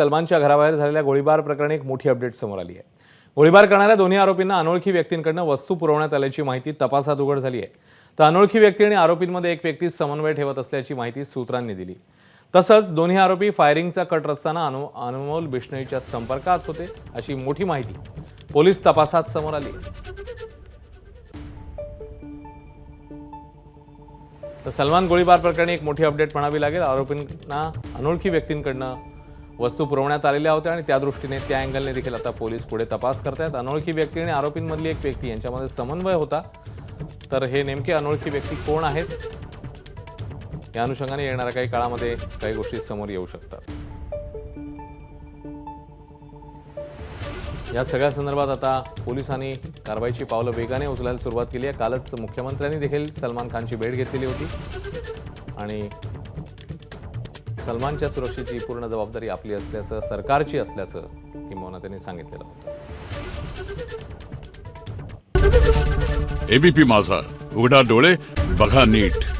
सलमानच्या घराबाहेर झालेल्या गोळीबार प्रकरणी एक मोठी अपडेट समोर आली आहे. गोळीबार करणाऱ्या दोन्ही आरोपींना अनोळखी व्यक्तींकडनं वस्तू पुरवण्यात आल्याची माहिती तपासात उघड झाली आहे. तर अनोळखी व्यक्ती आणि आरोपींमध्ये एक व्यक्ती समन्वय ठेवत असल्याची माहिती सूत्रांनी दिली. तसंच दोन्ही आरोपी फायरिंगचा कट रचताना अनु अनमोल बिष्णईच्या संपर्कात होते अशी मोठी माहिती पोलीस तपासात समोर आली. तर सलमान गोळीबार प्रकरणी एक मोठी अपडेट म्हणावी लागेल. आरोपींना अनोळखी व्यक्तींकडनं वस्तू पुरवण्यात आलेल्या होत्या आणि त्या दृष्टीने त्या अँगलने देखील आता पोलीस पुढे तपास करतायत. अनोळखी व्यक्ती आणि आरोपींमधली एक व्यक्ती यांच्यामध्ये समन्वय होता. तर हे नेमके अनोळखी व्यक्ती कोण आहेत? या अनुषंगाने येणाऱ्या काही काळामध्ये काही गोष्टी समोर येऊ शकतात. या सगळ्या संदर्भात आता पोलिसांनी कारवाईची पावलं वेगाने उचलायला सुरुवात केली आहे. कालच मुख्यमंत्र्यांनी देखील सलमान खानची भेट घेतलेली होती. आणि सलमानच्या सुरक्षेची पूर्ण जबाबदारी आपली असल्याचं सरकारची असल्याचं किंबहुना त्यांनी सांगितलेलं होतं. एबीपी माझा. उघडा डोळे बघा नीट.